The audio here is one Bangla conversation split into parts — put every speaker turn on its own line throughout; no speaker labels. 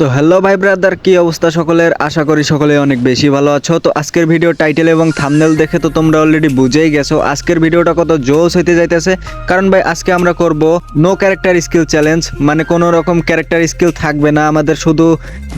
তো হ্যালো ভাই ব্রাদার কি অবস্থা সকলের? আশা করি সকলে অনেক বেশি ভালো আছো। তো আজকের ভিডিও টাইটেল এবং থামনেল দেখে তো তোমরা অলরেডি বুঝেই গেছো। আজকের ভিডিওটা কত জোস হইতে যাইতেছে। কারণ ভাই, আজকে আমরা করব নো ক্যারেক্টার স্কিল চ্যালেঞ্জ মানে কোনো রকম ক্যারেক্টার স্কিল থাকবে না। আমাদের শুধু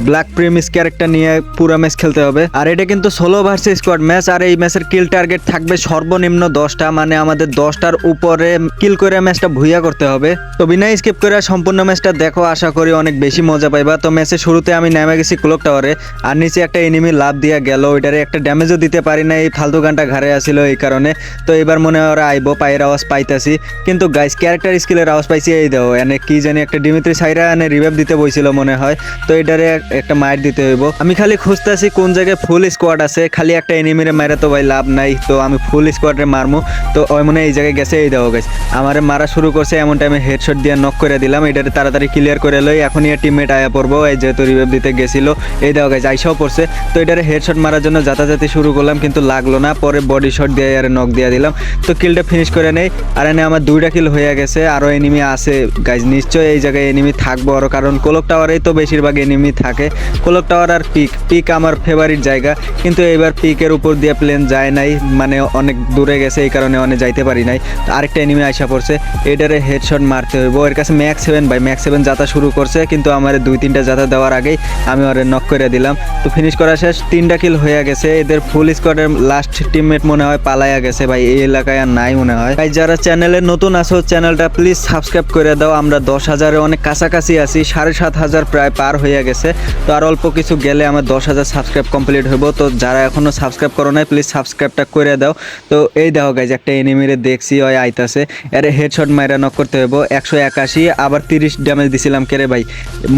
ব্ল্যাক প্রিমিস ক্যারেক্টার নিয়ে পুরো ম্যাচ খেলতে হবে। আর এটা কিন্তু ষোলো ভার্সেস স্কোয়াড ম্যাচ আর এই ম্যাচের কিল টার্গেট থাকবে সর্বনিম্ন দশটা মানে আমাদের দশটার উপরে কিল করে ম্যাচটা ভুইয়া করতে হবে। তো বিনা স্কিপ করে সম্পূর্ণ ম্যাচটা দেখো, আশা করি অনেক বেশি মজা পাইবা। তো ম্যাচের শুরুতে আমি নেমে গেছি ক্লক টাওয়ারে, আর নিচে একটা এনিমি লাভ দিয়া গেল, ওইটারে একটা ড্যামেজও দিতে পারি না এই ফালতু গানটা ঘাড়ে আসিল এই কারণে। তো এবার মনে হয় ওরা আইবো, পায়ের আওয়াজ পাইতাছি। কিন্তু গাইস ক্যারেক্টার স্কিলের আওয়াজ পাইছি, এই দাও এনে কি জানি একটা ডিমিত্রি সাইরা এনে রিভাইভ দিতে বইছিল মনে হয়। তো এটারে একটা মাইর দিতে হইব। আমি খালি খুঁজতেছি কোন জায়গায় ফুল স্কোয়াড আছে, খালি একটা এনিমিরে মারা তো ভাই লাভ নাই, তো আমি ফুল স্কোয়াডে মারমু। তো ওই মনে এই জায়গায় গেছে, এই দাও গাইস আমারে মারা শুরু করছে, এমন টাইমে হেডশট দিয়ে নক করে দিলাম, এটারে তাড়াতাড়ি ক্লিয়ার করে লই এখন ইয়ে টিমমেট আয়া পড়ব, এই যেহেতু রিভাইভ দিতে গেছিল, এই দাও গাইস আইসাও পড়ছে। তো এটারে হেডশট মারার জন্য যাতাযাতি শুরু করলাম, কিন্তু লাগল না। পরে বডি শট দিয়ে আর নক দিয়ে দিলাম। তো কিলটা ফিনিশ করে নেই। আর এনে আমার দুইটা কিল হয়ে গেছে। আরও এনিমি আছে গাইজ নিশ্চয়ই এই জায়গায় এনিমি থাকব আরও কারণ কোলক টাওয়ারেই তো বেশিরভাগ এনিমি থাকে। কোলক টাওয়ার আর পিক পিক আমার ফেভারিট জায়গা। কিন্তু এবার পিকের উপর দিয়ে প্লেন যায় নাই। মানে অনেক দূরে গেছে, এই কারণে অনেক যাইতে পারি নাই। আরেকটা এনিমি আইসা পড়ছে। এটারে হেডশট মারতে হইব। এর কাছে max seven by max seven যাতা শুরু করছে। কিন্তু আমার দুই, তিনটা যাতা দেওয়ার আগেই আমি ওরে নক করে দিলাম। তো ফিনিশ করা শেষ, তিনটা কিল হয়ে গেছে। এদের ফুল স্কোয়াডের লাস্ট টিমমেট মনে হয় পালাইয়া গেছে ভাই, এই এলাকায় আর নাই মনে হয়। ভাই, যারা চ্যানেলে নতুন আছো চ্যানেলটা প্লিজ সাবস্ক্রাইব করে দাও। আমরা দশ হাজারে অনেক কাছাকাছি আছি, সাড়ে সাত হাজার প্রায় পার হয়ে গেছে। তো আর অল্প কিছু গেলে আমার দশ হাজার সাবস্ক্রাইব কমপ্লিট হইব। তো যারা এখনও সাবস্ক্রাইব করো নাই প্লিজ সাবস্ক্রাইবটা করে দাও। তো এই দেখো গাইজ একটা এনিমিরে দেখছি, ওই আইতাছে। এরে হেডশট মাইরা নক করতে হইব। একশো একাশি, আবার তিরিশ ড্যামেজ দিছিলাম। কেরে ভাই?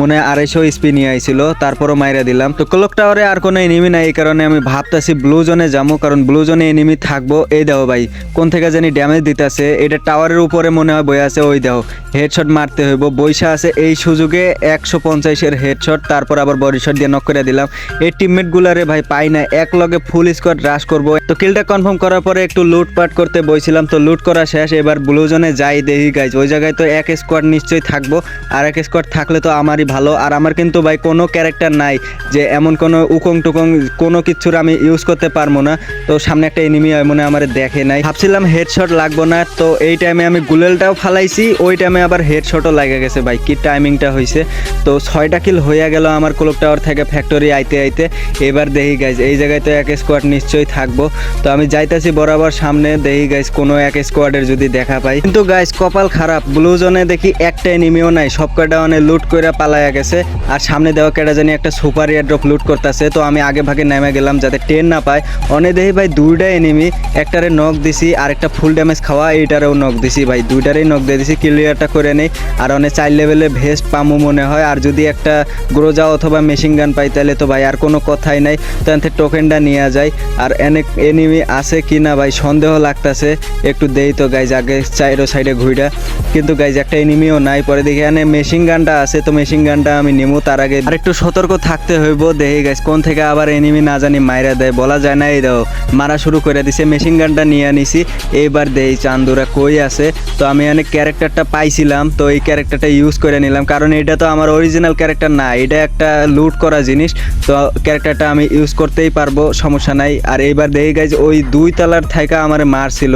মনে আড়াইশো স্পি নিয়ে আইছিল, তারপরও মাইরা দিলাম। তো ক্লক টাওয়ারে আর কোনো এনিমি নাই, এই কারণে আমি ভাবতাছি ব্লু জোনে যাব কারণ ব্লু জোনে এনিমি থাকব, এই দেখো ভাই, কোন থেকে জানি ড্যামেজ দিতেছে। এটা টাওয়ারের উপরে মনে হয় বই আছে, ওই দেখো হেডশট মারতে হইব। বৈশা আছে এই সুযোগে একশো পঞ্চাশের হেডশট তারপর আবার বডি শট দিয়ে নক করে দিলাম। এই টিমমেট গুলারে ভাই পাই না এক লগে ফুল স্কোয়াড রাশ করব। তো কিলটা কনফার্ম করার পরে একটু লুটপাট করতে বইছিলাম, তো লুট করা শেষ, এবার ব্লু জোনে যাই দেখি গাইজ ওই জায়গায় তো এক স্কোয়াড নিশ্চয়ই থাকব, আর এক স্কোয়াড থাকলে তো আমারই ভালো, আর আমার কিন্তু ভাই কোনো ক্যারেক্টার নাই যে এমন কোনো উকং টুকং কোনো কিছুর আমি ইউজ করতে পারব না। তো সামনে একটা এনিমি মনে আমার দেখে নাই। ভাবছিলাম হেডশট লাগবো না, তো এই টাইমে আমি গুলেলটাও ফালাইছি, ওই টাইমে আবার হেডশটও লাগে গেছে ভাই, কি টাইমিংটা হয়েছে তো ছয়টা কিল হইয়া গেল আমার ক্লোক টাওয়ার থেকে ফ্যাক্টরি আইতে আইতে। এবার দেখি গাইজ এই জায়গায় তো এক স্কোয়াড নিশ্চয়ই থাকব। তো আমি যাইতাছি বরাবর সামনে, দেখি গাইজ কোনো এক স্কোয়াডের যদি দেখা পাই। কিন্তু গাইজ কপাল খারাপ ব্লু জোনে দেখি একটা এনিমিও নাই সব কটা অনেক লুট করে পালায়া গেছে। আর সামনে দেওয়া কেটা জানি একটা সুপার এয়ার ড্রপ লুট করতেছে। তো আমি আগে ভাগে নেমে গেলাম যাতে টেন না পায়। অনেক দেখি ভাই দুইটা এনিমি একটারে নক দিছি আর একটা ফুল ড্যামেজ খাওয়া, এইটারেও নক দিছি ভাই। দুইটারেই নক দিয়ে দিছি ক্লিয়ারটা করে নেই। আর অনেক চার লেভেলে ভেস্ট পামু মনে হয়। আর যদি একটা গ্রোজা অথবা মেশিন গান পাই তাহলে তো ভাই আর কোনো কথাই নাই। তো এতে টোকেনটা নিয়ে যায় আর অনেক এনিমি আছে কি না ভাই সন্দেহ লাগতাছে। একটু দেই তো গাইজ আগে চাইরো সাইডে ঘুইটা কিন্তু গাইজ একটা এনিমিও নাই। পরে দেখি এনে মেশিন গানটা আছে, তো মেশিন গানটা আমি নেব তার আগে আর একটু সতর্ক থাকতে হইব। দেখি গাইজ কোন থেকে আবার এনিমি না জানি মাইরা দেয়, বলা যায় না। এই দাও মারা শুরু করে দিছে মেশিন গানটা নিয়ে নিছি এইবার দেই চান্দুরা কই আছে। তো আমি অনেক ক্যারেক্টারটা পাইছিলাম, তো এই ক্যারেক্টারটা ইউজ করে নিলাম। কারণ এটা তো আমার অরিজিনাল ক্যারেক্টার না, এটা একটা লুট করা জিনিস। তো ক্যারেক্টারটা আমি ইউজ করতেই পারব, সমস্যা নাই। আর এইবার দেখি গাইজ ওই দুই তলার থাইকা আমার মারছিল।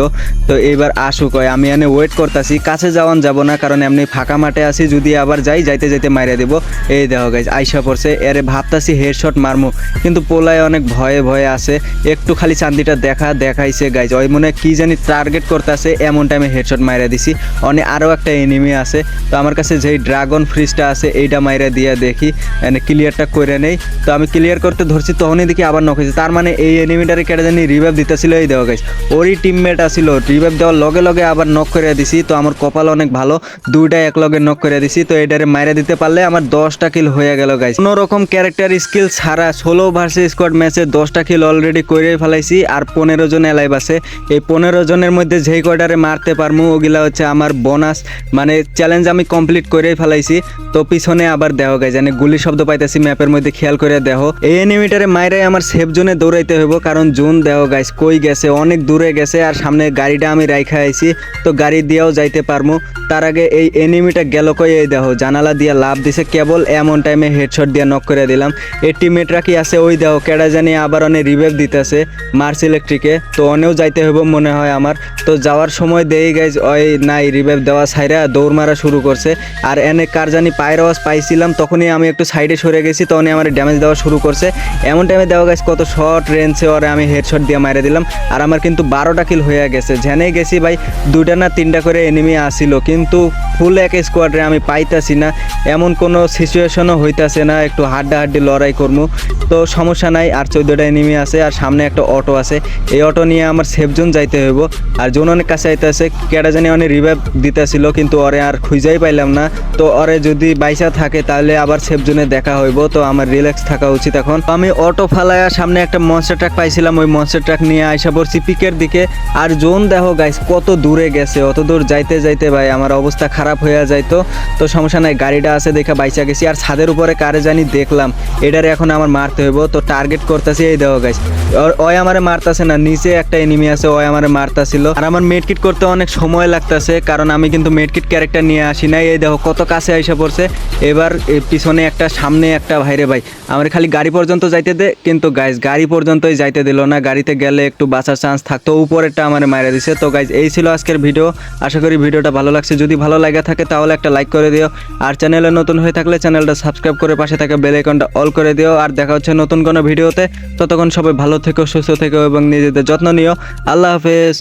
তো এইবার আসুক হয় আমি এনে ওয়েট করতেছি, কাছে যাওয়ান যাব না, কারণ এমনি ফাঁকা মাঠে আছি, যদি আবার যাই, যাইতে যাইতে মাইরা দেবো। এই দেখো গাইজ আইসা পড়ছে, এরে ভাবতাছি হেডশট মারমু, কিন্তু পোলায় অনেক ভয়ে ভয়ে আছে, একটু খালি চান্দিটা দেখা দেখাইছে গাইজ ওই মনে কি জানি টার্গেট করতেছে, এমন টাইমে হেডশট মাইরা দিছি অনেক আরও একটা এনিমি আছে, তো আমার কাছে যেই ড্রাগন ফ্রিজটা আছে, এইটা মাইরা দিয়ে দেখি এনে ক্লিয়ারটা করে নেই, তো আমি ক্লিয়ার করতে ধরছি, তখনই দেখি আবার হয়েছে তার মানে এই এনিমিটারে কেটে জানি রিভাইভ দিতেছিল, এই দেওয়া গাইজ ওরই টিমমেট আসিল রিভাইভ দেওয়ার লগে লগে আবার নক করে দিছি, তো আমার কপাল অনেক ভালো দুইটা এক লগে নক করে দিছি, তো এটারে মাইরা দিতে পারলে আমার দশটা হয়ে গেল গাইজ কোনো রকম ক্যারেক্টার স্কিল ছাড়া ষোলো ভার্সেস স্কোয়াড ম্যাচে দশটা কিল অলরেডি করে ফেলাইছি, আর পনেরো জন এলাইভ আছে। এই পনেরো জনের মধ্যে যেই কয়টারে মারতে পারমু, ওগুলা হচ্ছে আমার বোনাস মানে চ্যালেঞ্জ আমি কমপ্লিট করেই ফেলাইছি। তো পিছনে আবার দেহ গাইজ মানে গুলি শব্দ পাইতেছি ম্যাপের মধ্যে খেয়াল করে দেহ এই এনিমিটারে মাইরাই আমার সেফ জোনে দৌড়াইতে হইব, কারণ জোন দেহ গাইজ কই গেছে, অনেক দূরে গেছে, আর সামনে গাড়িটা আমি রাইখা আইছি, তো গাড়ি দিয়েও যাইতে পারমু। তার আগে এই এনিমিটা গেল কই, এই দেহ জানালা দিয়ে লাভ দিছে, কেবল এমন এমন টাইমে হেডশট দিয়ে নক করে দিলাম। এই টিমমেটরা কি আছে? ওই দাও কেডা জানি আবার অনেক রিভাইভ দিতেছে মার্স ইলেকট্রিকে তো অনেও যাইতে হবে মনে হয় আমার। তো যাওয়ার সময় দেই গাইজ ওই নাই রিভাইভ দেওয়া সাইরা দৌড় মারা শুরু করছে। আর এনে কার জানি পায়ের আওয়াজ পাইছিলাম, তখনই আমি একটু সাইডে সরে গেছি, তখনই আমার ড্যামেজ দেওয়া শুরু করছে। এমন টাইমে দেওয়া গেছে কত শর্ট রেঞ্জে ওরে আমি হেডশট দিয়ে মারে দিলাম। আর আমার কিন্তু বারোটা কিল হয়ে গেছে। জেনে গেছি ভাই দুটা না তিনটা করে এনিমি আসিল। কিন্তু ফুল এক স্কোয়াডে আমি পাইতাছি না। এমন কোনো সিচুয়েশনও হইতাছে না, একটু হাড্ডা হাড্ডি লড়াই করব তো সমস্যা নাই, আর চোদ্দোটা এনিমি আছে, আর সামনে একটা অটো আছে। এই অটো নিয়ে আমার সেফ জোন যাইতে হইব। আর জোন অনেক কাছে আইতেছে, কেডা জানি অনেক রিভাইভ দিতেছিল, কিন্তু ওরে আর খুঁজাই পাইলাম না। তো ওরে যদি বাইসা থাকে, তাহলে আবার সেফ জোনে দেখা হইব। তো আমার রিল্যাক্স থাকা উচিত এখন। আমি অটো ফালায়া সামনে একটা মনস্টার ট্রাক পাইছিলাম। ওই মনস্টার ট্রাক নিয়ে আইসা পড়ছি পিকের দিকে। আর জোন দেখো গাইস কত দূরে গেছে, অত দূর যাইতে যাইতে ভাই, আমার অবস্থা খারাপ হয়ে যাইতো। তো সমস্যা নাই, গাড়িটা আছে দেখে বাইসা গেছি। আর ছাদের উপরে কারে জানি দেখলাম, এটারে এখন আমার মারতে হইব, তো টার্গেট করতেছি এই দেখো গাইস ওই আমারে মারতাছে না, নিচে একটা এনিমি আছে, ওই আমারে মারতাছিল। আর আমার মেডকিট করতে অনেক সময় লাগতাছে, কারণ আমি কিন্তু মেডকিট ক্যারেক্টার নিয়ে আসি নাই। এই দেখো কত কাছে আইসা পড়ছে। এবার পিছনে একটা, সামনে একটা, ভাইরে ভাই, আমার খালি গাড়ি পর্যন্ত যাইতে দে। কিন্তু গাইজ গাড়ি পর্যন্তই যাইতে দিল না। গাড়িতে গেলে একটু বাঁচার চান্স থাকতো, উপরেরটা আমার মারা দিছে। তো গাইজ এই ছিল আজকের ভিডিও আশা করি ভিডিওটা ভালো লাগছে। যদি ভালো লাগে থাকে, তাহলে একটা লাইক করে দিও। আর চ্যানেলে নতুন হয়ে থাকলে চ্যানেলটা সাবস্ক্রাইব করে পাশে থাকা বেল আইকনটা অল করে দিও। আর দেখা হচ্ছে নতুন কোনো ভিডিওতে। ততক্ষণ সবাই ভালো থেকো, সুস্থ থেকো এবং নিজেদের যত্ন নিও। আল্লাহ হাফেজ।